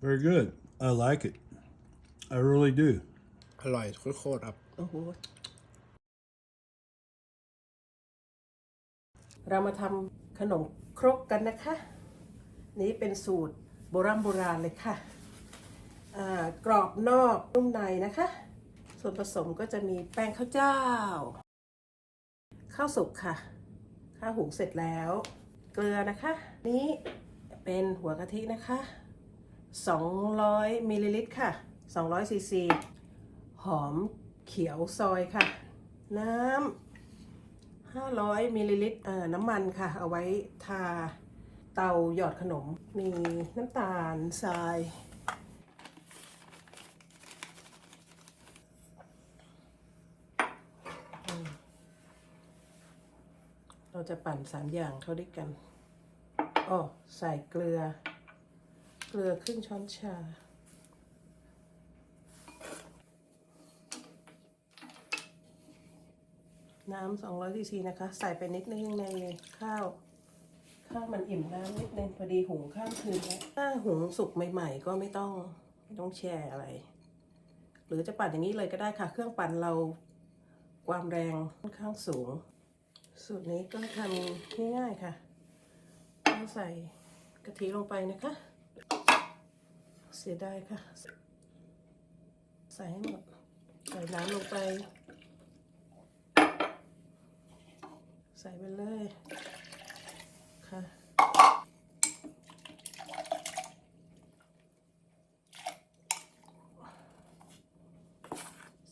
Very good. I like it. I really do. อร่อยโคตรๆครับ โอ้โห เรามาทำขนมครกกันนะคะ นี้เป็นสูตรโบราณโบราณเลยค่ะอ่ากรอบนอกนุ่มในนะคะ ส่วนผสมก็จะมีแป้งข้าวเจ้า ข้าวสุกค่ะ ข้าวหุงเสร็จแล้ว เกลือนะคะ นี้เป็นหัวกะทินะคะ 200มิลลิลิตรค่ะ200ซีซีหอมเขียวซอยค่ะ น้ำ500มิลลิลิตรเอ่อน้ำมันค่ะ เอาไว้ทาเตาหยอดขนม มีน้ำตาลทรายเราจะปั่นสามอย่างเข้าด้วยกันอ๋อใส่เกลือ เกลือครึ่งช้อนชา น้ำ200ซีซีนะคะ ใส่ไปนิดนึงในข้าว ข้าวมันอิ่มน้ำนิดนึงพอดีหุงข้ามคืนแล้วถ้าหุงสุกใหม่ ๆ ก็ไม่ต้องไม่ต้องแช่อะไร หรือจะปั่นอย่างนี้เลยก็ได้ค่ะ เครื่องปั่นเราความแรงค่อนข้างสูง สูตรนี้ก็ทำง่ายๆค่ะ ก็ใส่กะทิลงไปนะคะ เสียดายค่ะ ใส่ให้หมด ใส่น้ำลงไป ใส่ไปเลยค่ะ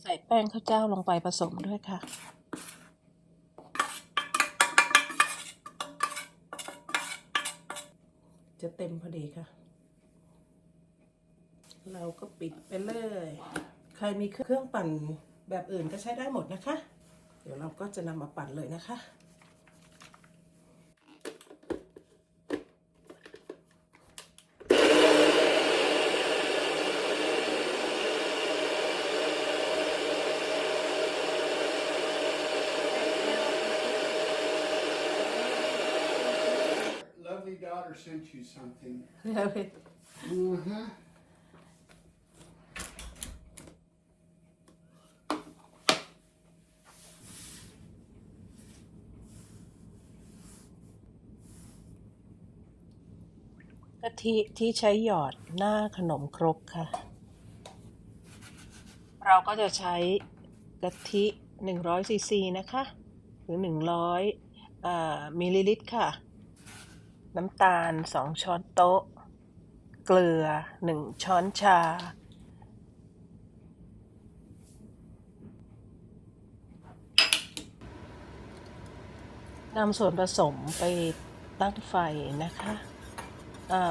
ใส่แป้งข้าวเจ้าลงไปผสมด้วยค่ะ จะเต็มพอดีค่ะ เราก็ปิดไปเลย ใครมีเครื่องปั่นแบบอื่นก็ใช้ได้หมดนะคะ เดี๋ยวเราก็จะนำมาปั่นเลยนะคะ Lovely daughter sent you something แล้วเ uh-huh ะทิที่ใช้หยอดหน้าขนมครกค่ะ เราก็จะใช้กะทิ100ซีซีนะคะ หรือ 100อมิลลิลิตรค่ะ น้ำตาล 2 ช้อนโต๊ะ เกลือ 1 ช้อนชา นำส่วนผสมไปตั้งไฟนะคะ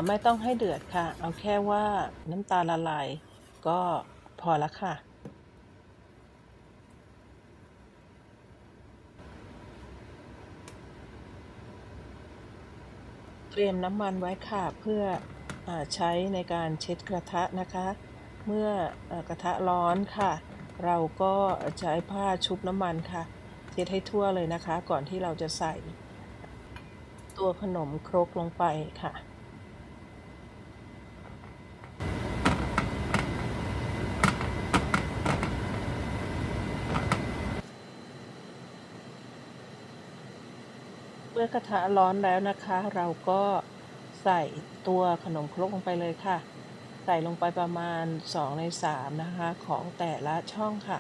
ไม่ต้องให้เดือดค่ะ เอาแค่ว่าน้ำตาลละลายก็พอล้วค่ะ เตรียมน้ำมันไว้ค่ะเพื่ออใช้ในการเช็ดกระทะนะคะ เมื่ออกระทะร้อนค่ะ เราก็ใช้ผ้าชุบน้ำมันค่ะ เช็ดให้ทั่วเลยนะคะ ก่อนที่เราจะใส่ ตัวขนมครกลงไปค่ะ เมื่อกระทะร้อนแล้วนะคะ เราก็ใส่ตัวขนมครกลงไปเลยค่ะ ใส่ลงไปประมาณ 2 ใน 3 นะคะ ของแต่ละช่องค่ะ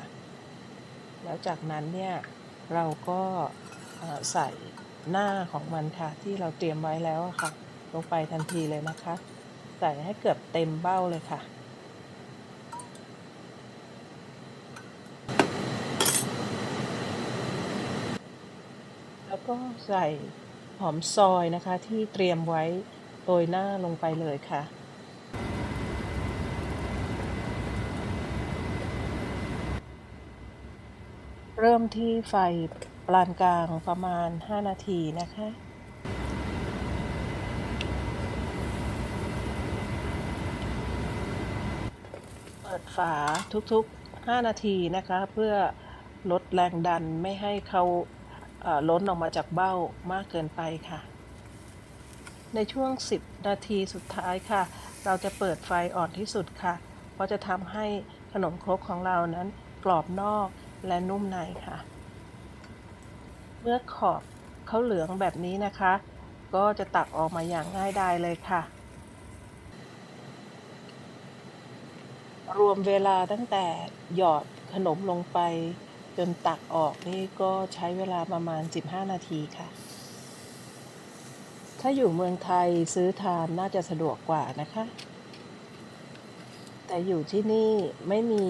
แล้วจากนั้นเนี่ยเราก็ใส่หน้าของมันค่ะ ที่เราเตรียมไว้แล้วค่ะ ลงไปทันทีเลยนะคะ ใส่ให้เกือบเต็มเบ้าเลยค่ะ แล้ว ก็ใส่หอมซอยนะคะ ที่เตรียมไว้โรยหน้าลงไปเลยค่ะ เริ่มที่ไฟปานกลางประมาณ 5 นาทีนะคะเปิดฝาทุกๆ 5 นาทีนะคะ เพื่อลดแรงดันไม่ให้เขา ล้นออกมาจากเบ้ามากเกินไปค่ะ ในช่วง 10 นาทีสุดท้ายค่ะ เราจะเปิดไฟอ่อนที่สุดค่ะ เพราะจะทำให้ขนมครกของเรานั้นกรอบนอกและนุ่มในค่ะ เมื่อขอบเขาเหลืองแบบนี้นะคะ ก็จะตักออกมาอย่างง่ายดายเลยค่ะ รวมเวลาตั้งแต่หยอดขนมลงไป จนตักออกนี่ก็ใช้เวลาประมาณ 15 นาทีค่ะ ถ้าอยู่เมืองไทยซื้อทานน่าจะสะดวกกว่านะคะ แต่อยู่ที่นี่ไม่มี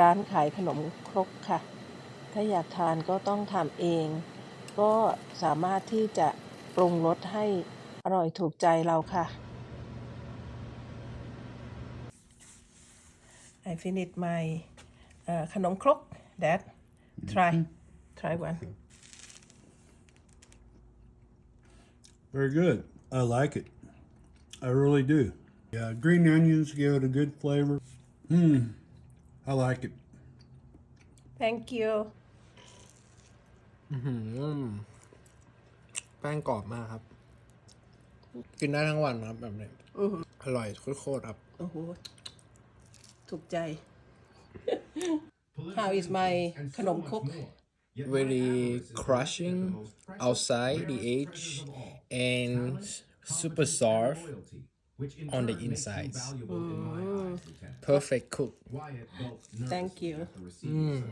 ร้านขายขนมครกค่ะ ถ้าอยากทานก็ต้องทำเอง ก็สามารถที่จะปรุงรสให้อร่อยถูกใจเราค่ะ I finished my uh, ขนมครก Dad try try one Very good. I like it. I really do. Yeah, green onions give it a good flavor. Mmm. I like it. thank you อืมแป้งกรอบมากครับ กินได้ทั้งวันครับแบบนี้อร่อยโคตรๆครับ โอ้โห ถูกใจ How is my khanom cook? Very crushing outside the edge and super soft on the insides. Mm. Perfect cook. Thank you. Mm.